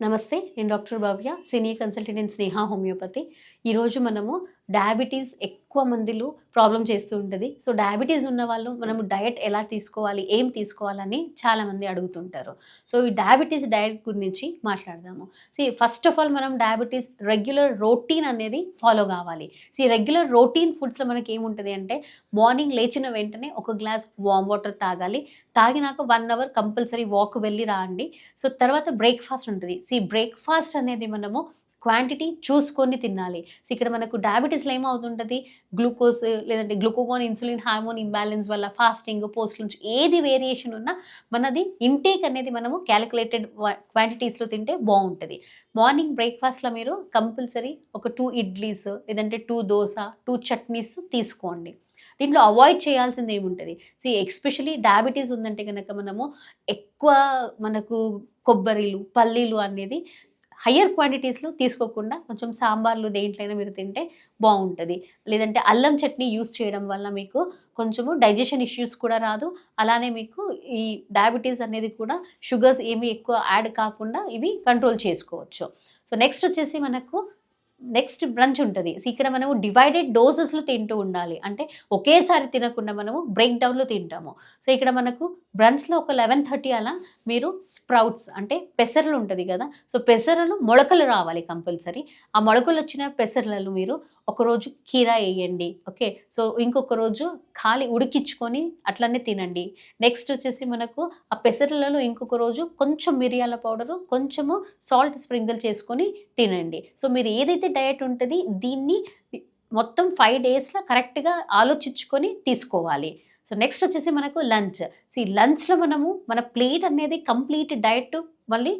నమస్తే నేను doctor Bhavya senior consultant in Sneha homeopathy. ఈరోజు మనము డయాబెటీస్ ఎక్కువ మందిలో ప్రాబ్లం చేస్తూ ఉంటుంది. సో డయాబెటీస్ ఉన్న వాళ్ళు మనము డయట్ ఎలా తీసుకోవాలి ఏం తీసుకోవాలని చాలామంది అడుగుతుంటారు. సో ఈ డయాబెటీస్ డయట్ గురించి మాట్లాడదాము. సి ఫస్ట్ ఆఫ్ ఆల్ మనం డయాబెటీస్ రెగ్యులర్ రొటీన్ అనేది ఫాలో కావాలి. సి రెగ్యులర్ రొటీన్ ఫుడ్స్లో మనకి ఏముంటుంది అంటే మార్నింగ్ లేచిన వెంటనే ఒక గ్లాస్ వామ్ వాటర్ తాగాలి. తాగినాక వన్ అవర్ కంపల్సరీ వాక్ వెళ్ళి రాండి. సో తర్వాత బ్రేక్ఫాస్ట్ ఉంటుంది. సి బ్రేక్ఫాస్ట్ అనేది మనము క్వాంటిటీ చూసుకొని తినాలి. సో ఇక్కడ మనకు డయాబెటీస్లో ఏమవుతుంటుంది? గ్లూకోజ్ లేదంటే గ్లూకోగోన్ ఇన్సులిన్ హార్మోన్ ఇంబ్యాలెన్స్ వల్ల ఫాస్టింగ్ పోస్ట్ నుంచి ఏది వేరియేషన్ ఉన్నా మనది ఇంటేక్ అనేది మనము క్యాలిక్యులేటెడ్ క్వాంటిటీస్లో తింటే బాగుంటుంది. మార్నింగ్ బ్రేక్ఫాస్ట్లో మీరు కంపల్సరీ ఒక టూ ఇడ్లీస్ లేదంటే టూ దోశ టూ చట్నీస్ తీసుకోండి. దీంట్లో అవాయిడ్ చేయాల్సింది ఏముంటుంది? సి ఎక్స్పెషలీ డయాబెటీస్ ఉందంటే కనుక మనము ఎక్కువ మనకు కొబ్బరిలు పల్లీలు అనేది హయ్యర్ క్వాంటిటీస్లో తీసుకోకుండా కొంచెం సాంబార్లు దేంట్లైనా మీరు తింటే బాగుంటుంది. లేదంటే అల్లం చట్నీ యూస్ చేయడం వల్ల మీకు కొంచెము డైజెషన్ ఇష్యూస్ కూడా రాదు. అలానే మీకు ఈ డయాబెటీస్ అనేది కూడా షుగర్స్ ఏమి ఎక్కువ యాడ్ కాకుండా ఇవి కంట్రోల్ చేసుకోవచ్చు. సో నెక్స్ట్ వచ్చేసి మనకు నెక్స్ట్ బ్రంచ్ ఉంటుంది. సో ఇక్కడ మనము డివైడెడ్ డోసెస్లో తింటూ ఉండాలి. అంటే ఒకేసారి తినకుండా మనము బ్రేక్ డౌన్లో తింటాము. సో ఇక్కడ మనకు బ్రంచ్లో ఒక లెవెన్ థర్టీ అలా మీరు స్ప్రౌట్స్ అంటే పెసరలు ఉంటుంది కదా. సో పెసరలు మొలకలు రావాలి కంపల్సరీ. ఆ మొలకలు వచ్చిన పెసరలను మీరు ఒకరోజు కీరా వేయండి. ఓకే? సో ఇంకొక రోజు ఖాళీ ఉడికించుకొని అట్లనే తినండి. నెక్స్ట్ వచ్చేసి మనకు ఆ పెసరలలో ఇంకొక రోజు కొంచెం మిరియాల పౌడరు కొంచెము సాల్ట్ స్ప్రింగిల్ చేసుకొని తినండి. సో మీరు ఏదైతే డయట్ ఉంటుంది దీన్ని మొత్తం ఫైవ్ డేస్లో కరెక్ట్గా ఆలోచించుకొని తీసుకోవాలి. సో నెక్స్ట్ వచ్చేసి మనకు లంచ్. సో ఈ లంచ్లో మనము మన ప్లేట్ అనేది కంప్లీట్ డయట్ మళ్ళీ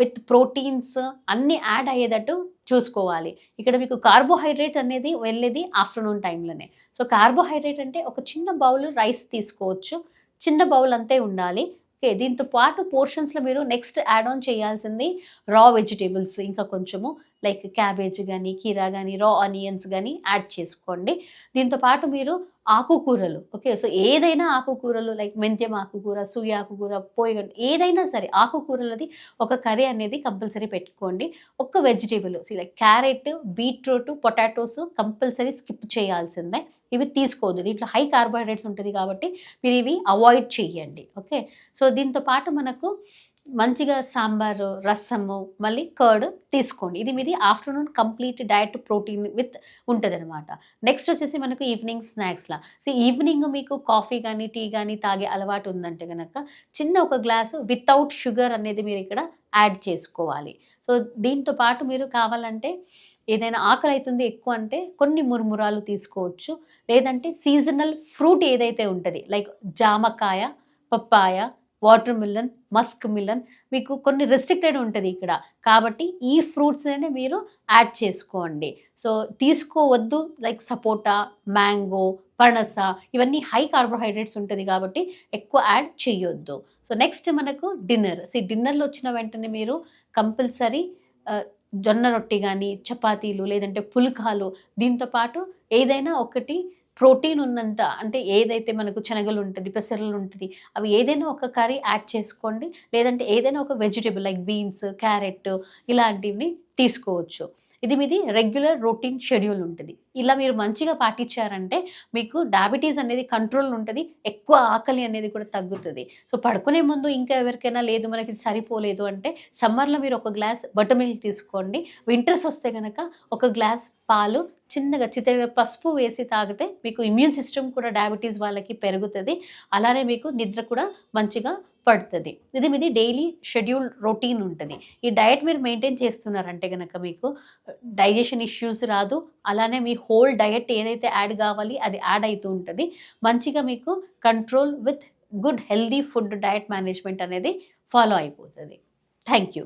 విత్ ప్రోటీన్స్ అన్నీ యాడ్ అయ్యేటట్టు చూసుకోవాలి. ఇక్కడ మీకు కార్బోహైడ్రేట్ అనేది వెళ్ళేది ఆఫ్టర్నూన్ టైంలోనే. సో కార్బోహైడ్రేట్ అంటే ఒక చిన్న బౌల్ రైస్ తీసుకోవచ్చు. చిన్న బౌల్ అంతే ఉండాలి. ఓకే దీంతో పాటు పోర్షన్స్లో మీరు నెక్స్ట్ యాడ్ ఆన్ చేయాల్సింది రా వెజిటేబుల్స్ ఇంకా కొంచెము. లైక్ క్యాబేజ్ కానీ కీరా కానీ రా ఆనియన్స్ కానీ యాడ్ చేసుకోండి. దీంతో పాటు మీరు ఆకుకూరలు ఓకే? సో ఏదైనా ఆకుకూరలు లైక్ మెంత్యం ఆకుకూర సూయ ఆకుకూర పోయి ఏదైనా సరే ఆకుకూరలది ఒక కర్రీ అనేది కంపల్సరీ పెట్టుకోండి. ఒక్క vegetable like carrot beetroot potatoes compulsory skip చేయాల్సిందే. ఇవి తీసుకోవద్దు. దీంట్లో హై కార్బోహైడ్రేట్స్ ఉంటుంది కాబట్టి మీరు ఇవి అవాయిడ్ చేయండి ఓకే? సో దీంతో పాటు మనకు మంచిగా సాంబారు రసము మళ్ళీ కర్డ్ తీసుకోండి. ఇది మీది afternoon complete diet protein with ఉంటుంది అనమాట నెక్స్ట్ వచ్చేసి మనకు ఈవినింగ్ స్నాక్స్లా. సో ఈవినింగ్ మీకు కాఫీ కానీ టీ కానీ తాగే అలవాటు ఉందంటే కనుక చిన్న ఒక గ్లాసు వితౌట్ షుగర్ అనేది మీరు ఇక్కడ యాడ్ చేసుకోవాలి. సో దీంతో పాటు మీరు కావాలంటే ఏదైనా ఆకలి అవుతుంది ఎక్కువ అంటే కొన్ని మురుమురాలు తీసుకోవచ్చు. లేదంటే సీజనల్ ఫ్రూట్ ఏదైతే ఉంటుంది లైక్ జామకాయ papaya watermelon muskmelon మీకు కొన్ని రెస్ట్రిక్టెడ్ ఉంటుంది ఇక్కడ. కాబట్టి ఈ ఫ్రూట్స్నే మీరు యాడ్ చేసుకోండి. సో తీసుకోవద్దు లైక్ సపోటా మ్యాంగో పనస ఇవన్నీ హై కార్బోహైడ్రేట్స్ ఉంటుంది కాబట్టి ఎక్కువ యాడ్ చేయొద్దు సో నెక్స్ట్ మనకు డిన్నర్ సో డిన్నర్లో వచ్చిన వెంటనే మీరు కంపల్సరీ uh, జొన్న రొట్టి కానీ చపాతీలు లేదంటే పుల్కాలు దీంతో పాటు ఏదైనా ఒకటి ప్రోటీన్ ఉన్నంత అంటే ఏదైతే మనకు శనగలు ఉంటుంది పెసరలు ఉంటుంది అవి ఏదైనా ఒక కర్రీ యాడ్ చేసుకోండి. లేదంటే ఏదైనా ఒక వెజిటేబుల్ లైక్ బీన్స్ క్యారెట్ ఇలాంటివి తీసుకోవచ్చు. ఇది మీది రెగ్యులర్ రొటీన్ షెడ్యూల్ ఉంటుంది. ఇలా మీరు మంచిగా పాటించారంటే మీకు డయాబెటీస్ అనేది కంట్రోల్ ఉంటుంది ఎక్కువ ఆకలి అనేది కూడా తగ్గుతుంది. సో పడుకునే ముందు ఇంకా ఎవరికైనా లేదు మనకి సరిపోలేదు అంటే సమ్మర్లో మీరు ఒక గ్లాస్ బటర్ మిల్క్ తీసుకోండి. వింటర్స్ వస్తే కనుక ఒక గ్లాస్ పాలు చిన్నగా చిత్ర పసుపు వేసి తాగితే మీకు ఇమ్యూన్ సిస్టమ్ కూడా డయాబెటీస్ వాళ్ళకి పెరుగుతుంది. అలానే మీకు నిద్ర కూడా మంచిగా పడుతుంది. ఇది మీది డైలీ షెడ్యూల్ రొటీన్ ఉంటుంది. ఈ డయట్ మీరు మెయింటైన్ చేస్తున్నారంటే కనుక మీకు డైజెషన్ ఇష్యూస్ రాదు. అలానే మీ హోల్ డయట్ ఏదైతే యాడ్ కావాలి అది యాడ్ అవుతూ ఉంటుంది. మంచిగా మీకు control with good healthy food diet management అనేది ఫాలో అయిపోతుంది. Thank you